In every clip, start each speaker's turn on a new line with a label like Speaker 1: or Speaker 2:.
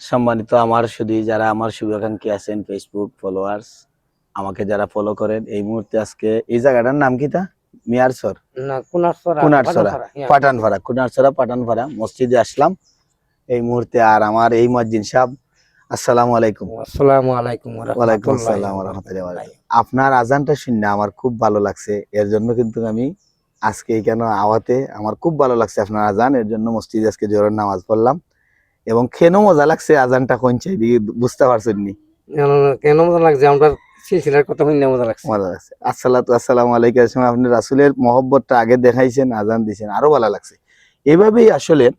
Speaker 1: সম্মানিত আমার শুধু যারা আমার শুভাকাঙ্ক্ষী আছেন ফেসবুক ফলোয়ার্স আমাকে যারা ফলো করেন এই মুহূর্তে আজকে এই জায়গাটার নাম কি তা? মিয়ারসর
Speaker 2: না কুনারসরা বাজারসরা,
Speaker 1: কুনারসরা পাঠানপাড়া মসজিদে আসলাম। এই মুহূর্তে আর আমার এই মসজিদ সাহেব আসসালামু আলাইকুম।
Speaker 2: আসসালামু আলাইকুম
Speaker 1: ওয়ালাইকুম আসসালাম রাহমাতুল্লাহি। আপনার আজানটা শুনে আমার খুব ভালো লাগছে। এর জন্য কিন্তু আমি আজকে কেন আওয়াতে আমার খুব ভালো লাগছে আপনার আজান। এর জন্য মসজিদে আজকে জোরের নামাজ পড়লাম। এবং কেন মজা লাগছে আজানটা কোন চাই দিয়ে বুঝতে পারছেন নি?
Speaker 2: কেন- মজা লাগছে? আমরা সিলসিলার কথা শুনে মজা লাগছে।
Speaker 1: মজা লাগছে। আসসালাতু আসসালামু আলাইকুম। সময় আপনি রাসূলের মহব্বতটা আগে দেখাইছেন আজান দিয়েছেন আরও ভালো লাগছে। এভাবেই আসলে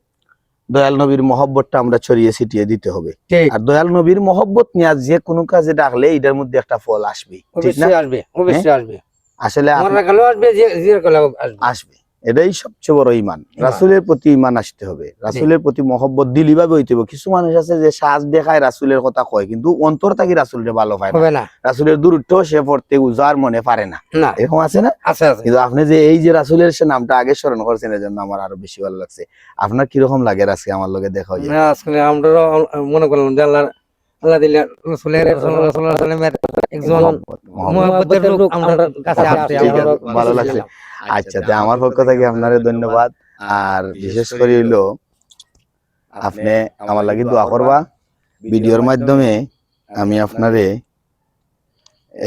Speaker 1: দয়াল নবীর মহব্বতটা আমরা ছড়িয়ে ছিটিয়ে দিতে হবে। আর দয়াল নবীর মহব্বত নিয়ে যে কোনো কাজে ডাকলে এটার মধ্যে একটা ফল আসবে ঠিক না?
Speaker 2: আসবে অবশ্যই আসবে।
Speaker 1: আসলে
Speaker 2: আসবে গেলেও আসবে।
Speaker 1: আসবে। এটাই সবচেয়ে বড় ইমান রাসুলের প্রতি ইমান আসতে হবে। রাসুলের প্রতি মহব্বত দিলি ভাবে হইতে হবে। কিছু মানুষ আছে যে সাজ দেখায় রাসুলের কথা কয় কিন্তু অন্তর থাকি রাসুলের ভালো পায় না। রাসুলের দূরত্ব সে পড়তে উজার মনে পারে না। এরকম আছে না?
Speaker 2: আছে আছে।
Speaker 1: কিন্তু আপনি যে এই যে রাসুলের সে নামটা আগে স্মরণ করছেন এর জন্য আমার আরও বেশি ভালো লাগছে। আপনার কীরকম লাগে আজকে আমার লগে দেখা হয়ে
Speaker 2: না, আসলে আমরা মনে করলাম যে আল্লাহ আল্লাহ দিলে রসুলের সাল্লাল্লাহু একজন মুহাব্বতের লোক আমাদের কাছে আসছে।
Speaker 1: ঠিক আছে,
Speaker 2: আমরা
Speaker 1: ভালো লাগছে। আচ্ছা তে আমার পক্ষ থেকে আপনারে ধন্যবাদ। আর বিশেষ করে হইল আপনি আমার লাগি দোয়া করবা। ভিডিওর মাধ্যমে আমি আপনারে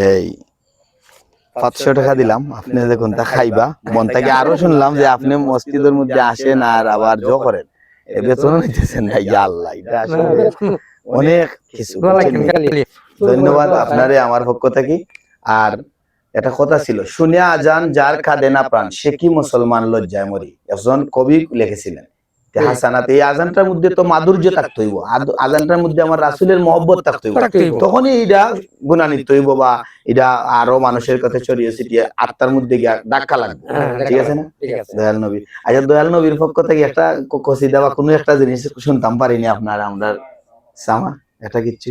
Speaker 1: এই পাঁচশো টাকা দিলাম। আপনি দেখুন তা খাইবা। মন থেকে আরও শুনলাম যে আপনি মসজিদের মধ্যে আসেন আর আবার জো করেন। এ বেতন নিতেছেন না ইয়া আল্লাহ এটা আসলে অনেক কিছু। ধন্যবাদ আপনারে আমার পক্ষ থেকে। আর এটা কথা ছিল। শুনিয়া আজান যার কাঁদে না প্রাণ সে কি মুসলমান লজ্জায় মরি? একজন কবি লিখেছিলেন। হাসানাত এই আজানটার মধ্যে তো মাধুর্য থাকতে হইব। আজানটার মধ্যে আমার রাসুলের মহব্বত থাকতে হইব। তখনই এটা গুণান্বিত হইব বা এটা আরও মানুষের কাছে ছড়িয়ে ছিটিয়ে আত্মার মধ্যে গিয়া ধাক্কা লাগবে।
Speaker 2: হ্যাঁ,
Speaker 1: ঠিক আছে না? দয়াল নবী। আচ্ছা দয়াল নবীর পক্ষ থেকে একটা কসিদা বা কোনো একটা জিনিস শুনতাম পারিনি আপনার আমরা সামা এটা কিচ্ছু।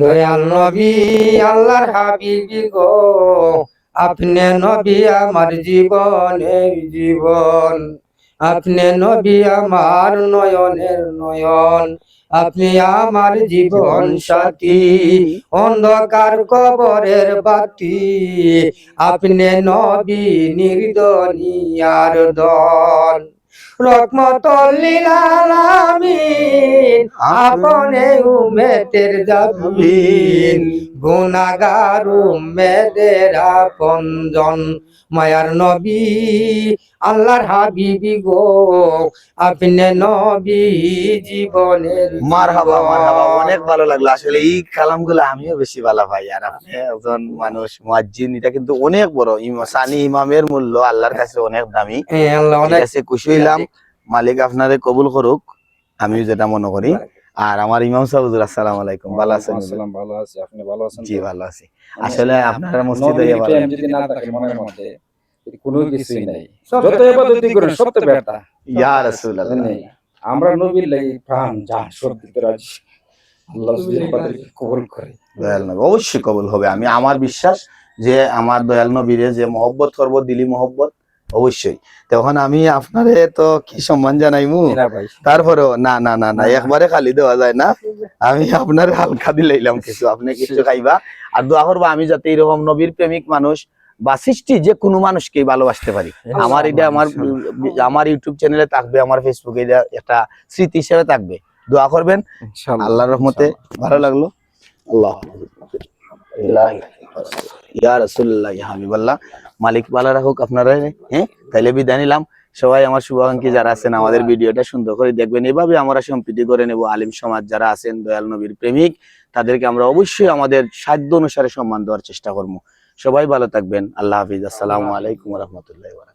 Speaker 2: দয়াল নবী, আল্লাহর হাবিবি গো। আপনি নবী আমার জীবনের জীবন। আপনি নবী আমার নয়নের নয়ন। আপনি আমার জীবন সাথী, অন্ধকার কবরের বাতি। আপনি নবী নির্দনিয়ার দন রকমতল্লিল আলামিন আপনে উমেতের জাবিন গুনাগার উম্মেদের আপনজন। মায়ার নবী আল্লাহর হাবিবি গো আপনি নবী জীবনের
Speaker 1: মার হাবা মার হাবা অনেক ভালো লাগল। আসলে এই কালামগুলো আমিও বেশি ভালো পাই। আর আপনি একজন মানুষ মুয়াজ্জিন এটা কিন্তু অনেক বড়। ইমা- সানি ইমামের মূল্য আল্লাহর কাছে অনেক দামি।
Speaker 2: এ আল্লাহ অনেক
Speaker 1: আছে খুশি হইলাম। মালিক আপনারে কবুল করুক আমিও যেটা মনে করি। আর আমার ইমাম সাহেব হুজুর আসসালামু আলাইকুম। ভালো আছেন
Speaker 3: আসসালাম ভালো আছি। আপনি ভালো আছেন
Speaker 1: জি ভালো আছি। আসলে আপনারা মসজিদে ভালো
Speaker 3: যদি না থাকে মনের মধ্যে কোনো কিছুই নাই। যত ইবাদতই করেন সব তো ব্যর্থ।
Speaker 1: ইয়া রাসূলুল্লাহ।
Speaker 3: নেই। আমরা নবীর লাগি প্রাণ জান সব দিতে রাজি। আল্লাহ যদি আমাদেরকে কবুল করে।
Speaker 1: দয়াল নবী অবশ্যই কবুল হবে। আমি আমার বিশ্বাস যে আমার দয়াল নবীরে যে মহব্বত করব দিলি মহব্বত অবশ্যই। তখন আমি আপনারে তো কি সম্মান জানাইমু? তারপরেও না না না না একবারে খালি দেওয়া যায় না। আমি আপনার হালকা দিলাইলাম কিছু আপনি কিছু খাইবা। আর দোয়া করব আমি যাতে এরকম নবীর প্রেমিক মানুষ বা সৃষ্টি যে কোনো মানুষকে ভালোবাসতে পারি। আমার এটা আমার আমার ইউটিউব চ্যানেলে থাকবে আমার ফেসবুকে এটা একটা স্মৃতি হিসেবে থাকবে। দোয়া করবেন।
Speaker 3: ইনশাআল্লাহ
Speaker 1: আল্লাহর রহমতে ভালো লাগল। আল্লাহ ইয়া রাসুল্লাহ হাবিবাল্লাহ। মালিক পালারা হোক আপনারা হ্যাঁ? তাইলে বিদায় নিলাম। সবাই আমার শুভাকাঙ্ক্ষী যারা আছেন আমাদের ভিডিওটা সুন্দর করে দেখবেন। এভাবে আমরা সম্প্রীতি করে নেব। আলিম সমাজ যারা আছেন, দয়াল নবীর প্রেমিক, তাদেরকে আমরা অবশ্যই আমাদের সাধ্য অনুসারে সম্মান দেওয়ার চেষ্টা করব। সবাই ভালো থাকবেন। আল্লাহ হাফিজ। আসসালামু আলাইকুম রহমতুল্লাহ